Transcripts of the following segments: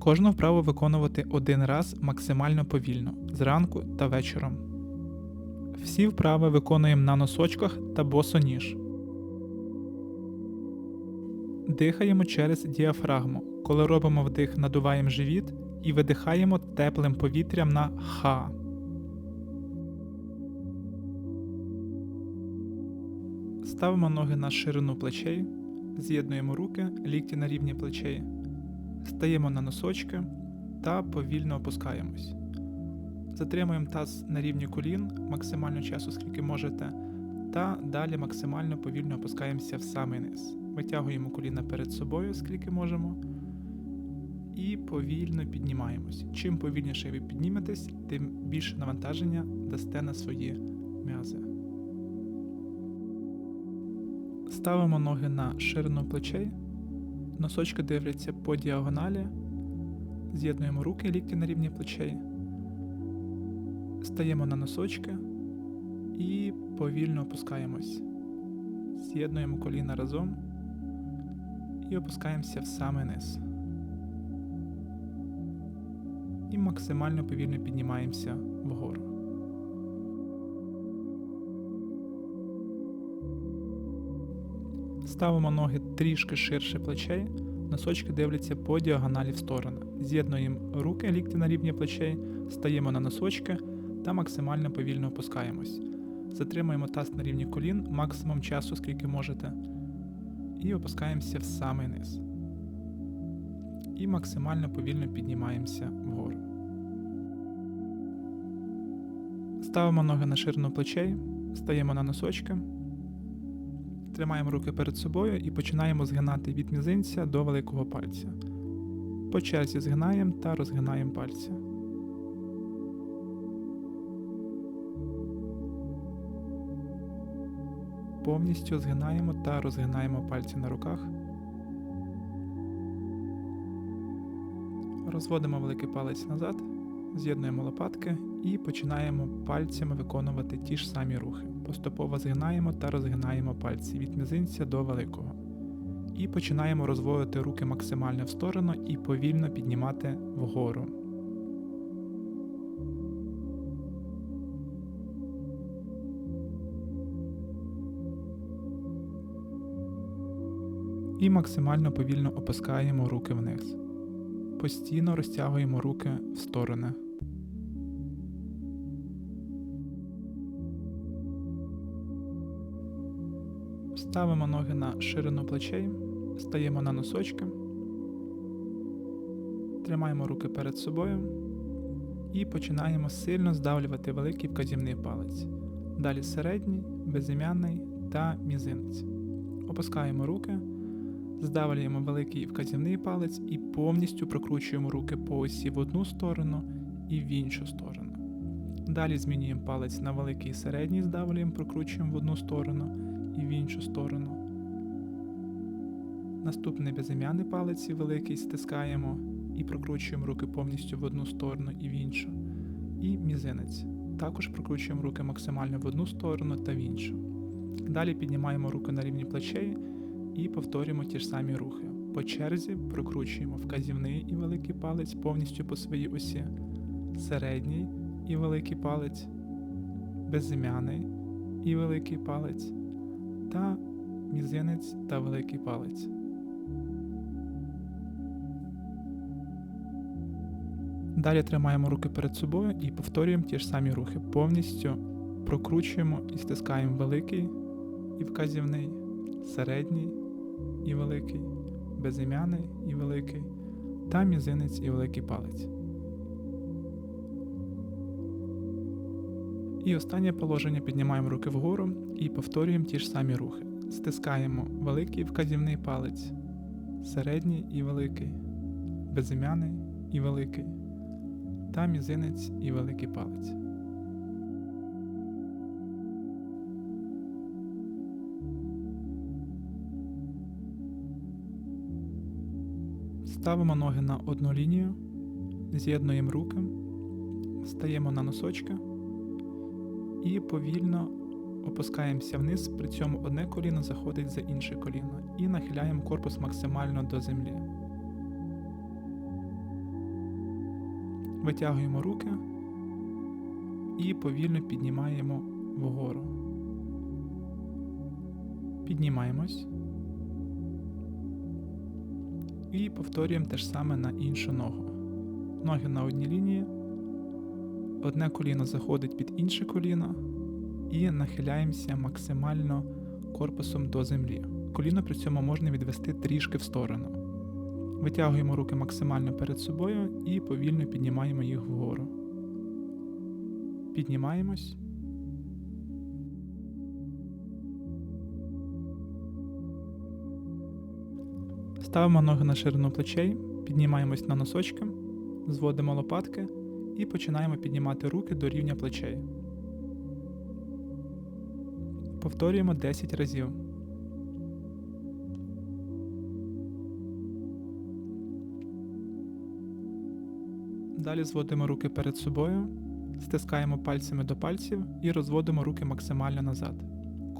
Кожну вправу виконувати один раз максимально повільно, зранку та вечором. Всі вправи виконуємо на носочках та босоніж. Дихаємо через діафрагму. Коли робимо вдих, надуваємо живіт і видихаємо теплим повітрям на ха. Ставимо ноги на ширину плечей, з'єднуємо руки, лікті на рівні плечей, стаємо на носочки та повільно опускаємось. Затримуємо таз на рівні колін максимально часу, скільки можете, та далі максимально повільно опускаємося в самий низ. Витягуємо коліна перед собою, скільки можемо, і повільно піднімаємось. Чим повільніше ви підніметесь, тим більше навантаження дасте на свої м'язи. Ставимо ноги на ширину плечей, носочки дивляться по діагоналі, з'єднуємо руки, лікті на рівні плечей, стаємо на носочки і повільно опускаємось. З'єднуємо коліна разом і опускаємося в самий низ. І максимально повільно піднімаємося вгору. Ставимо ноги трішки ширше плечей, носочки дивляться по діагоналі в сторони. З'єднуємо руки, лікті на рівні плечей, стаємо на носочки та максимально повільно опускаємось. Затримуємо таз на рівні колін максимум часу, скільки можете, і опускаємося в самий низ. І максимально повільно піднімаємося вгору. Ставимо ноги на ширину плечей, стаємо на носочки. Тримаємо руки перед собою і починаємо згинати від мізинця до великого пальця. По черзі згинаємо та розгинаємо пальці. Повністю згинаємо та розгинаємо пальці на руках. Розводимо великий палець назад, з'єднуємо лопатки і починаємо пальцями виконувати ті ж самі рухи. Поступово згинаємо та розгинаємо пальці від мізинця до великого. І починаємо розводити руки максимально в сторону і повільно піднімати вгору. І максимально повільно опускаємо руки вниз. Постійно розтягуємо руки в сторони. Ставимо ноги на ширину плечей, стаємо на носочки, тримаємо руки перед собою і починаємо сильно здавлювати великий вказівний палець. Далі середній, безім'яний та мізинець. Опускаємо руки, здавлюємо великий вказівний палець і повністю прокручуємо руки по осі в одну сторону і в іншу сторону. Далі змінюємо палець на великий і середній, здавлюємо, прокручуємо в одну сторону і в іншу сторону. Наступний безім'яний палець і великий стискаємо і прокручуємо руки повністю в одну сторону і в іншу. І мізинець. Також прокручуємо руки максимально в одну сторону та в іншу. Далі піднімаємо руки на рівні плечей і повторюємо ті ж самі рухи. По черзі прокручуємо вказівний і великий палець повністю по своїй осі, середній і великий палець, безім'яний і великий палець та мізинець та великий палець. Далі тримаємо руки перед собою і повторюємо ті ж самі рухи. Повністю прокручуємо і стискаємо великий і вказівний, середній і великий, безім'яний і великий, та мізинець і великий палець. І останнє положення піднімаємо руки вгору і повторюємо ті ж самі рухи. Стискаємо великий вказівний палець, середній і великий, безім'яний і великий, та мізинець і великий палець. Ставимо ноги на одну лінію, з'єднуємо руки, стаємо на носочки і повільно опускаємося вниз, при цьому одне коліно заходить за інше коліно і нахиляємо корпус максимально до землі. Витягуємо руки і повільно піднімаємо вгору. Піднімаємось. І повторюємо те ж саме на іншу ногу. Ноги на одній лінії. Одне коліно заходить під інше коліно і нахиляємося максимально корпусом до землі. Коліно при цьому можна відвести трішки в сторону. Витягуємо руки максимально перед собою і повільно піднімаємо їх вгору. Піднімаємось. Ставимо ноги на ширину плечей, піднімаємось на носочки, зводимо лопатки і починаємо піднімати руки до рівня плечей. Повторюємо 10 разів. Далі зводимо руки перед собою, стискаємо пальцями до пальців і розводимо руки максимально назад.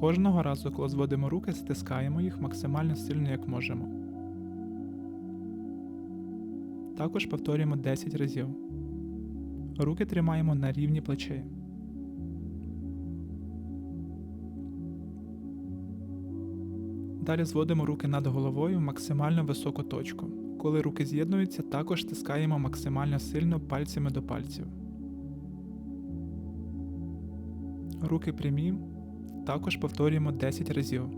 Кожного разу, коли зводимо руки, стискаємо їх максимально сильно, як можемо. Також повторюємо 10 разів. Руки тримаємо на рівні плечей. Далі зводимо руки над головою в максимально високу точку. Коли руки з'єднуються, також стискаємо максимально сильно пальцями до пальців. Руки прямі. Також повторюємо 10 разів.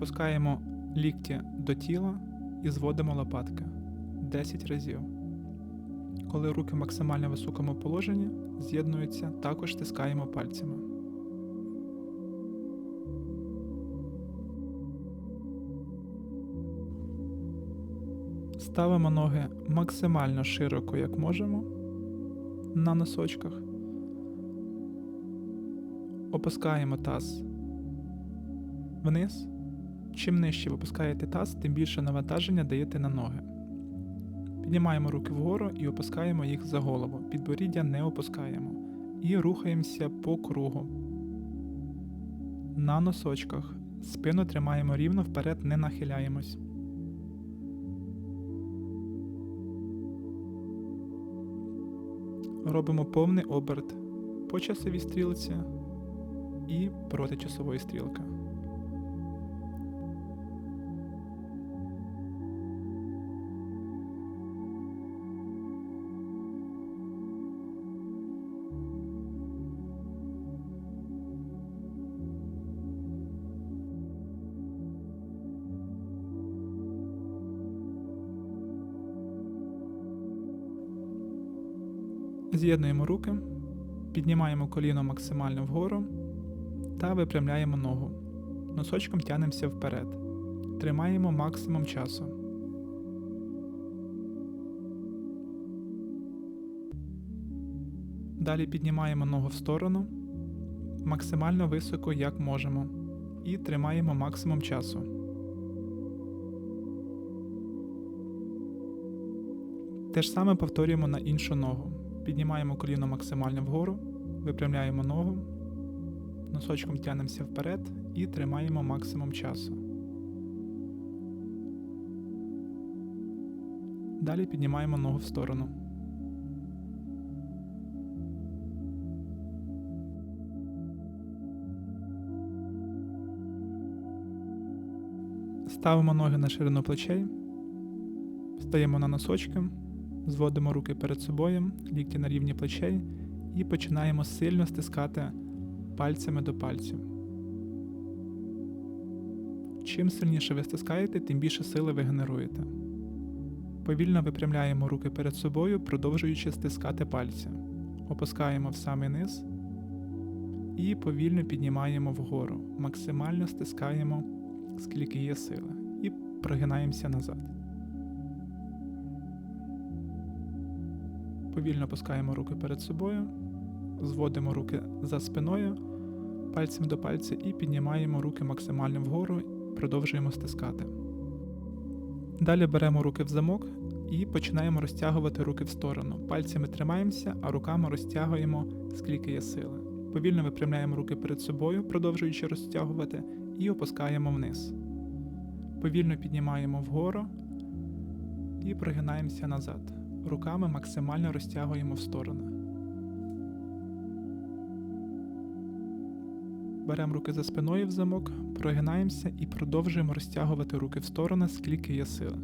Опускаємо лікті до тіла і зводимо лопатки 10 разів. Коли руки в максимально високому положенні з'єднуються, також стискаємо пальцями. Ставимо ноги максимально широко, як можемо, на носочках. Опускаємо таз вниз. Чим нижче ви опускаєте таз, тим більше навантаження даєте на ноги. Піднімаємо руки вгору і опускаємо їх за голову. Підборіддя не опускаємо. І рухаємося по кругу. На носочках. Спину тримаємо рівно, вперед не нахиляємось. Робимо повний оберт по часовій стрілці і проти часової стрілки. З'єднуємо руки, піднімаємо коліно максимально вгору та випрямляємо ногу. Носочком тянемося вперед. Тримаємо максимум часу. Далі піднімаємо ногу в сторону максимально високо, як можемо. І тримаємо максимум часу. Те ж саме повторюємо на іншу ногу. Піднімаємо коліно максимально вгору, випрямляємо ногу, носочком тянемося вперед і тримаємо максимум часу. Далі піднімаємо ногу в сторону. Ставимо ноги на ширину плечей, стаємо на носочки. Зводимо руки перед собою, лікті на рівні плечей і починаємо сильно стискати пальцями до пальців. Чим сильніше ви стискаєте, тим більше сили ви генеруєте. Повільно випрямляємо руки перед собою, продовжуючи стискати пальці. Опускаємо в самий низ і повільно піднімаємо вгору. Максимально стискаємо, скільки є сили, і прогинаємося назад. Повільно опускаємо руки перед собою, зводимо руки за спиною, пальцем до пальця і піднімаємо руки максимально вгору, продовжуємо стискати. Далі беремо руки в замок і починаємо розтягувати руки в сторону. Пальцями тримаємося, а руками розтягуємо, скільки є сили. Повільно випрямляємо руки перед собою, продовжуючи розтягувати, і опускаємо вниз. Повільно піднімаємо вгору і прогинаємося назад. Руками максимально розтягуємо в сторони. Беремо руки за спиною в замок, прогинаємося і продовжуємо розтягувати руки в сторони, скільки є сили.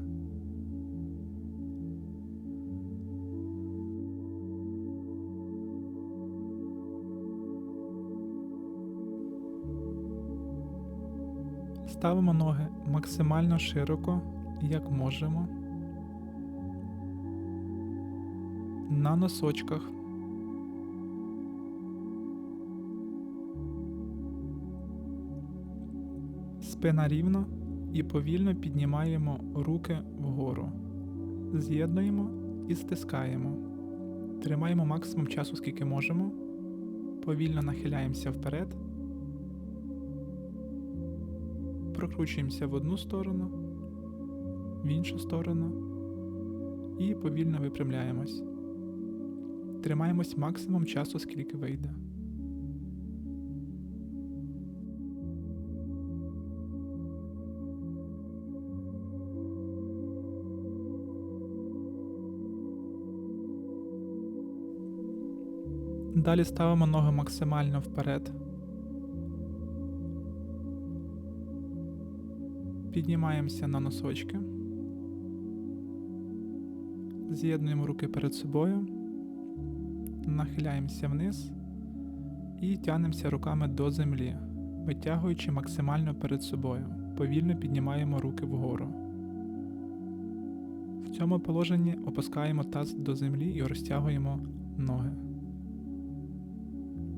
Ставимо ноги максимально широко, як можемо. На носочках. Спина рівно і повільно піднімаємо руки вгору. З'єднуємо і стискаємо. Тримаємо максимум часу, скільки можемо. Повільно нахиляємося вперед. Прокручуємося в одну сторону, в іншу сторону і повільно випрямляємось. Тримаємось максимум часу, скільки вийде. Далі ставимо ноги максимально вперед. Піднімаємося на носочки. З'єднуємо руки перед собою, нахиляємося вниз і тягнемося руками до землі, витягуючи максимально перед собою. Повільно піднімаємо руки вгору. В цьому положенні опускаємо таз до землі і розтягуємо ноги.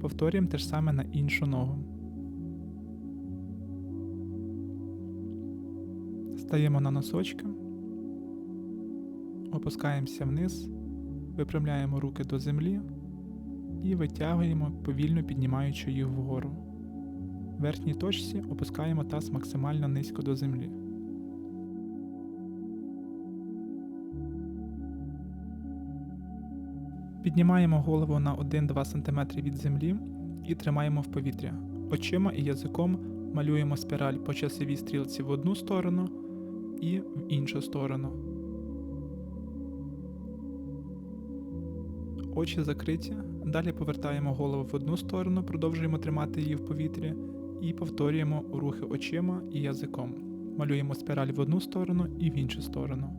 Повторюємо те ж саме на іншу ногу. Стаємо на носочки, опускаємося вниз, випрямляємо руки до землі і витягуємо, повільно піднімаючи їх вгору. В верхній точці опускаємо таз максимально низько до землі. Піднімаємо голову на 1-2 см від землі і тримаємо в повітря. Очима і язиком малюємо спіраль по часовій стрілці в одну сторону і в іншу сторону. Очі закриті. Далі повертаємо голову в одну сторону, продовжуємо тримати її в повітрі і повторюємо рухи очима і язиком. Малюємо спіраль в одну сторону і в іншу сторону.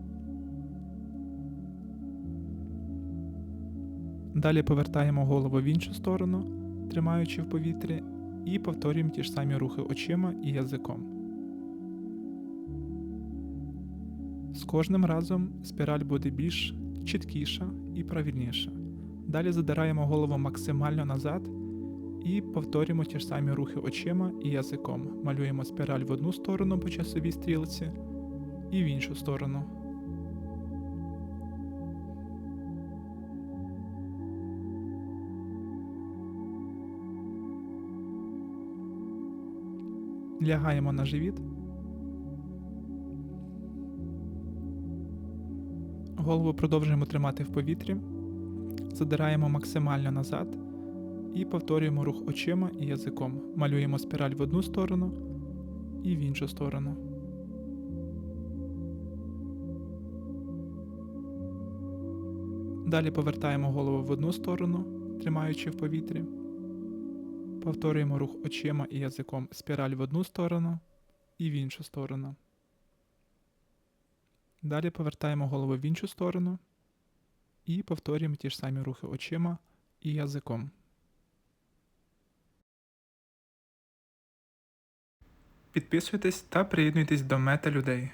Далі повертаємо голову в іншу сторону, тримаючи в повітрі, і повторюємо ті ж самі рухи очима і язиком. З кожним разом спіраль буде більш чіткіша і правильніша. Далі задираємо голову максимально назад і повторюємо ті ж самі рухи очима і язиком. Малюємо спіраль в одну сторону по часовій стрілці і в іншу сторону. Лягаємо на живіт. Голову продовжуємо тримати в повітрі, задираємо максимально назад і повторюємо рух очима і язиком. Малюємо спіраль в одну сторону і в іншу сторону. Далі повертаємо голову в одну сторону, тримаючи в повітрі. Повторюємо рух очима і язиком спіраль в одну сторону і в іншу сторону. Далі повертаємо голову в іншу сторону і повторюємо ті ж самі рухи очима і язиком. Підписуйтесь та приєднуйтесь до мета людей.